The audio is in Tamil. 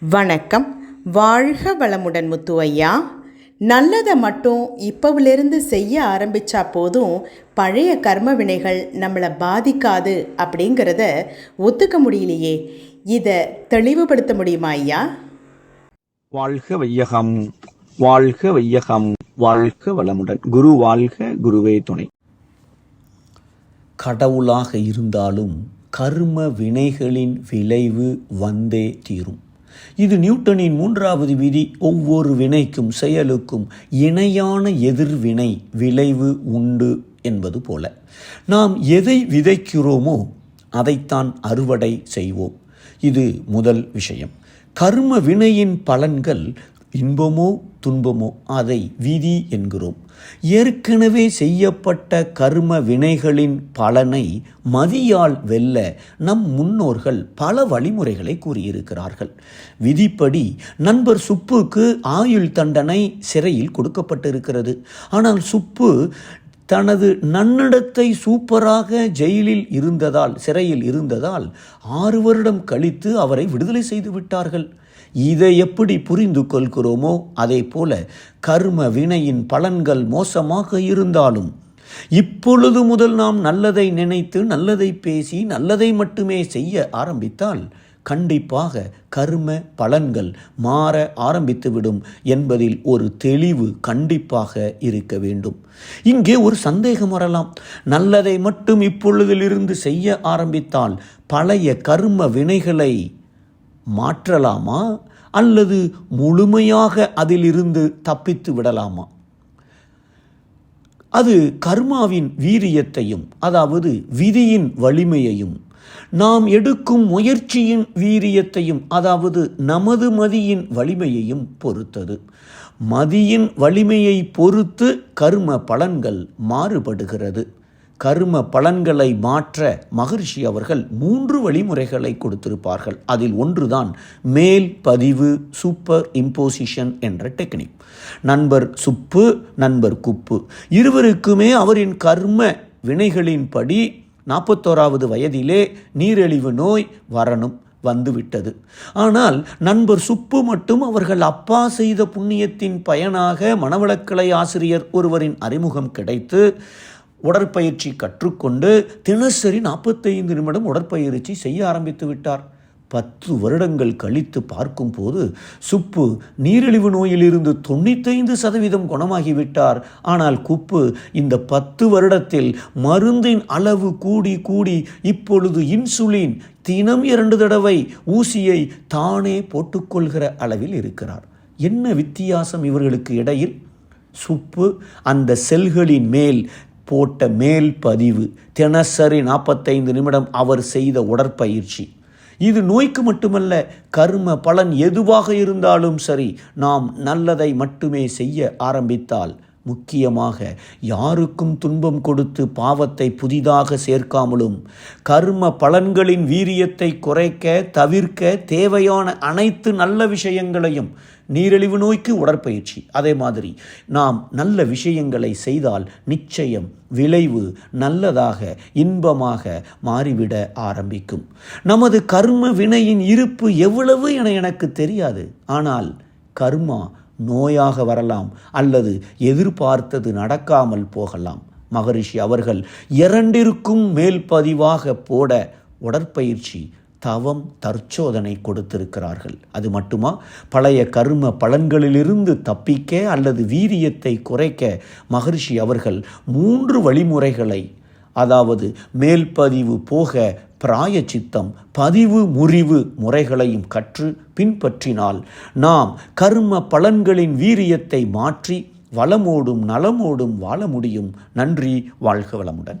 வணக்கம். வாழ்க வளமுடன் முத்து ஐயா நல்லதை மட்டும் இப்போவிலிருந்து செய்ய ஆரம்பித்தா போதும் பழைய கர்ம வினைகள் நம்மளை பாதிக்காது அப்படிங்கிறத ஒத்துக்க முடியலையே. இதை தெளிவுபடுத்த முடியுமா ஐயா? வாழ்க வையகம் வாழ்க வையகம் வாழ்க வளமுடன். குரு வாழ்க குருவே துணை. கடவுளாக இருந்தாலும் கர்ம வினைகளின் விளைவு வந்தே தீரும். இது நியூட்டனின் மூன்றாவது விதி ஒவ்வொரு வினைக்கும் செயலுக்கும் இணையான எதிர்வினை விளைவு உண்டு என்பது போல. நாம் எதை விதைக்கிறோமோ அதைத்தான் அறுவடை செய்வோம். இது முதல் விஷயம். கர்ம வினையின் பலன்கள் இன்பமோ துன்பமோ அதை விதி என்கிறோம். ஏற்கனவே செய்யப்பட்ட கர்ம வினைகளின் பலனை மதியால் வெல்ல நம் முன்னோர்கள் பல வழிமுறைகளை கூறியிருக்கிறார்கள். விதிப்படி நண்பர் சுப்புக்கு ஆயுள் தண்டனை சிறையில் கொடுக்கப்பட்டிருக்கிறது. ஆனால் சுப்பு தனது நன்னடத்தை சூப்பராக ஜெயிலில் இருந்ததால் சிறையில் இருந்ததால் ஆறு வருடம் கழித்து அவரை விடுதலை செய்து விட்டார்கள். இதை எப்படி புரிந்து கொள்கிறோமோ அதே போல கர்ம வினையின் பலன்கள் மோசமாக இருந்தாலும் இப்பொழுது முதல் நாம் நல்லதை நினைத்து நல்லதை பேசி நல்லதை மட்டுமே செய்ய ஆரம்பித்தால் கண்டிப்பாக கர்ம பலன்கள் மாற ஆரம்பித்துவிடும் என்பதில் ஒரு தெளிவு கண்டிப்பாக இருக்க வேண்டும். இங்கே ஒரு சந்தேகம் வரலாம். நல்லதை மட்டும் இப்பொழுதிலிருந்து செய்ய ஆரம்பித்தால் பழைய கர்ம வினைகளை மாற்றலாமா? அல்லது முழுமையாக அதிலிருந்து தப்பித்து விடலாமா? அது கர்மாவின் வீரியத்தையும் அதாவது விதியின் வலிமையையும் நாம் எடுக்கும் முயற்சியின் வீரியத்தையும் அதாவது நமது மதியின் வலிமையையும் பொறுத்தது. மதியின் வலிமையை பொறுத்து கர்ம பலன்கள் மாறுபடுகிறது. கர்ம பலன்களை மாற்ற மகர்ஷி அவர்கள் மூன்று வழிமுறைகளை கொடுத்திருப்பார்கள். அதில் ஒன்றுதான் மேல் பதிவு சூப்பர் இம்போசிஷன் என்ற டெக்னிக் நண்பர் சுப்பு நண்பர் குப்பு. இருவருக்குமே அவரின் கர்ம வினைகளின்படி நாற்பத்தோராவது வயதிலே நீரிழிவு நோய் வரணும் வந்துவிட்டது. ஆனால் நண்பர் சுப்பு மட்டும் அவர்கள் அப்பா செய்த புண்ணியத்தின் பயனாக மனவளக்கலை ஆசிரியர் ஒருவரின் அறிமுகம் கிடைத்து உடற்பயிற்சி கற்றுக்கொண்டு தினசரி நாற்பத்தைந்து நிமிடம் உடற்பயிற்சி செய்ய ஆரம்பித்து விட்டார். பத்து வருடங்கள் கழித்து பார்க்கும்போது சுப்பு நீரிழிவு நோயிலிருந்து தொண்ணூத்தைந்து சதவீதம் குணமாகிவிட்டார். ஆனால் குப்பு இந்த பத்து வருடத்தில் மருந்தின் அளவு கூடி கூடி இப்பொழுது இன்சுலின் தினம் இரண்டு தடவை ஊசியை தானே போட்டுக்கொள்கிற அளவில் இருக்கிறார். என்ன வித்தியாசம் இவர்களுக்கு இடையில்? சுப்பு அந்த செல்களின் மேல் போட்ட மேல் பதிவு தினசரி நாற்பத்தைந்து நிமிடம் அவர் செய்த உடற்பயிற்சி. இது நோய்க்கு மட்டுமல்ல கர்ம பலன் எதுவாக இருந்தாலும் சரி நாம் நல்லதை மட்டுமே செய்ய ஆரம்பித்தால் முக்கியமாக யாருக்கும் துன்பம் கொடுத்து பாவத்தை புதிதாக சேர்க்காமலும் கர்ம பலன்களின் வீரியத்தை குறைக்க தவிர்க்க தேவையான அனைத்து நல்ல விஷயங்களையும் நீரிழிவு நோய்க்கு உடற்பயிற்சி. அதே மாதிரி நாம் நல்ல விஷயங்களை செய்தால் நிச்சயம் விளைவு நல்லதாக இன்பமாக மாறிவிட ஆரம்பிக்கும். நமது கர்ம வினையின் இருப்பு எவ்வளவு என எனக்கு தெரியாது. ஆனால் கர்மா நோயாக வரலாம் அல்லது எதிர்பார்த்தது நடக்காமல் போகலாம். மகரிஷி அவர்கள் இரண்டிற்கும் மேல் பதிவாக போட உடற்பயிற்சி தவம் தற்சோதனை கொடுத்திருக்கிறார்கள். அது மட்டுமா? பழைய கர்ம பலன்களிலிருந்து தப்பிக்க அல்லது வீரியத்தை குறைக்க மகரிஷி அவர்கள் மூன்று வழிமுறைகளை அதாவது மேல்பதிவு போக பிராய சித்தம் பதிவு முறிவு முறைகளையும் கற்று பின்பற்றினால் நாம் கர்ம பலன்களின் வீரியத்தை மாற்றி வளமோடும் நலமோடும் வாழ முடியும். நன்றி வாழ்க வளமுடன்.